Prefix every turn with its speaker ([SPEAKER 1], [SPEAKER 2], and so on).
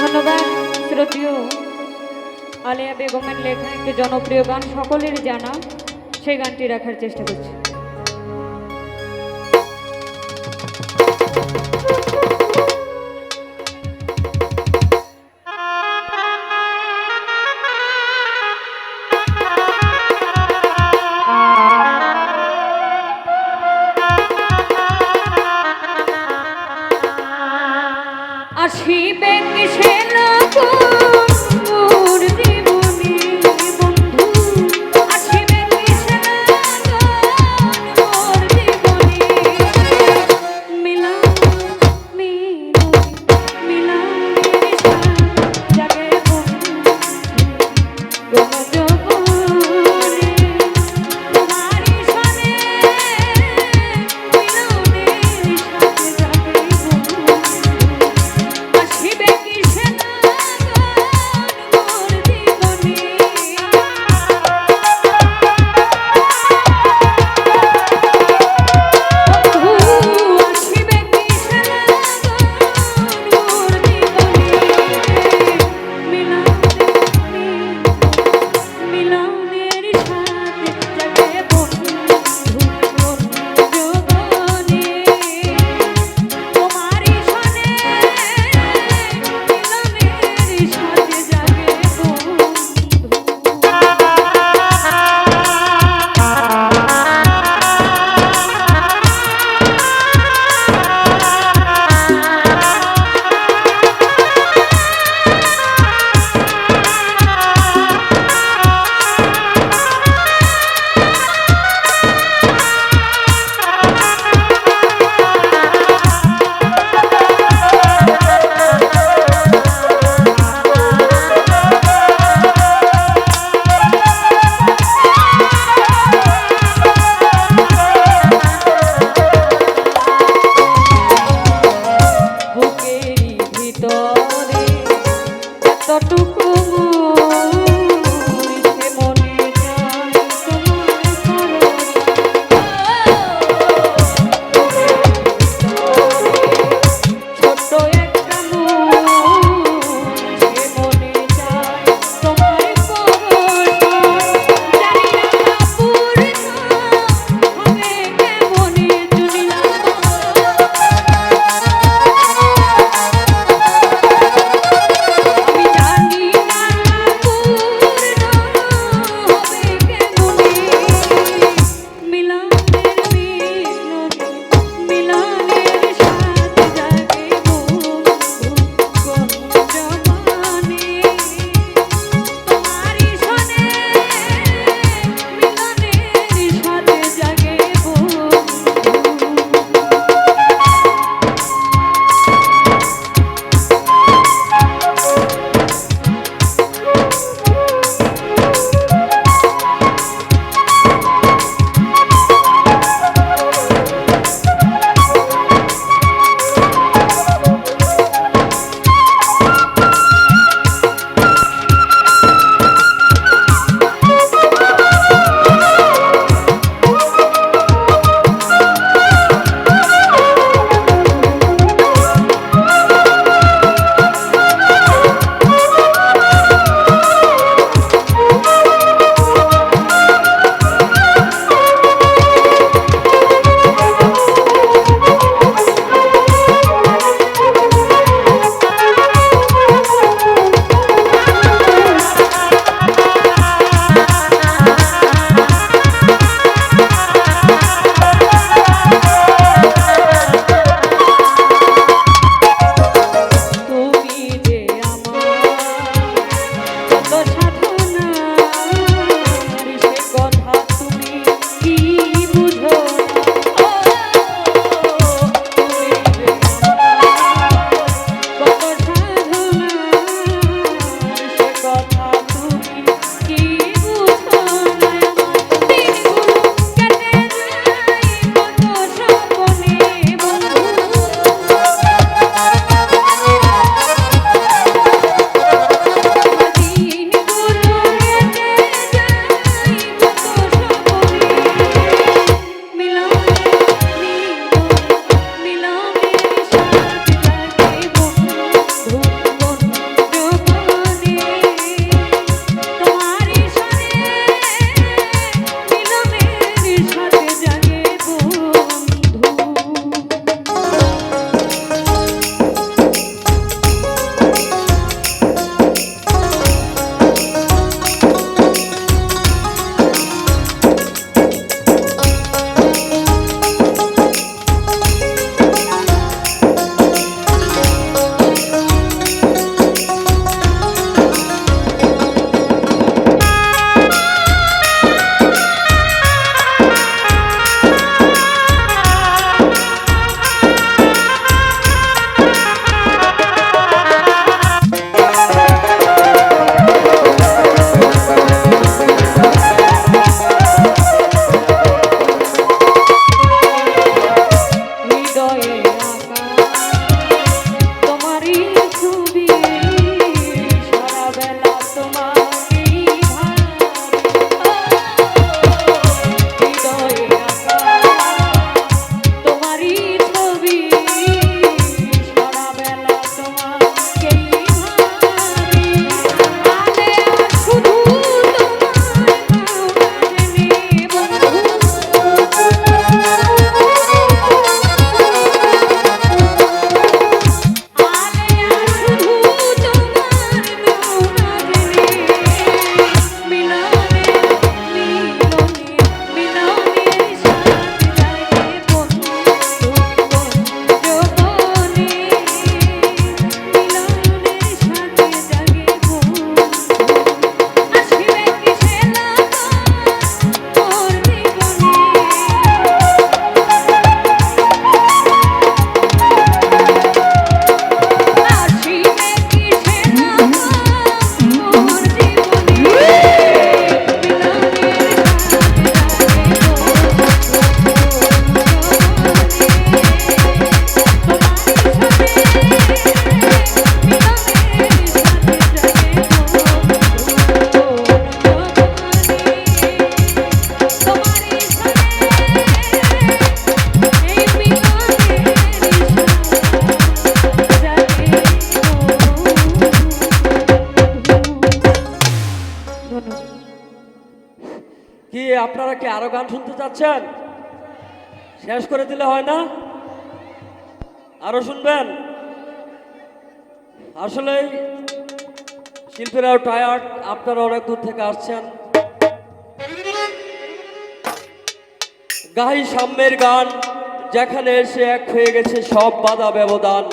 [SPEAKER 1] ধন্যবাদ শ্রোতীয় আলিয়া বেগমের লেখা একটি জনপ্রিয় গান সকলের জানা, সেই গানটি রাখার চেষ্টা করছি। আসিবে কিসে?
[SPEAKER 2] আপনারা কি আরও গান শুনতে চাচ্ছেন? শেষ করে দিলে হয় না? আরও শুনবেন? আসলে শিল্পীরাও টায়ার্ড আপনারা অনেক দূর থেকে আসছেন। গাহি সাম্যের গান, যেখানে এসে এক হয়ে গেছে সব বাধা ব্যবধান।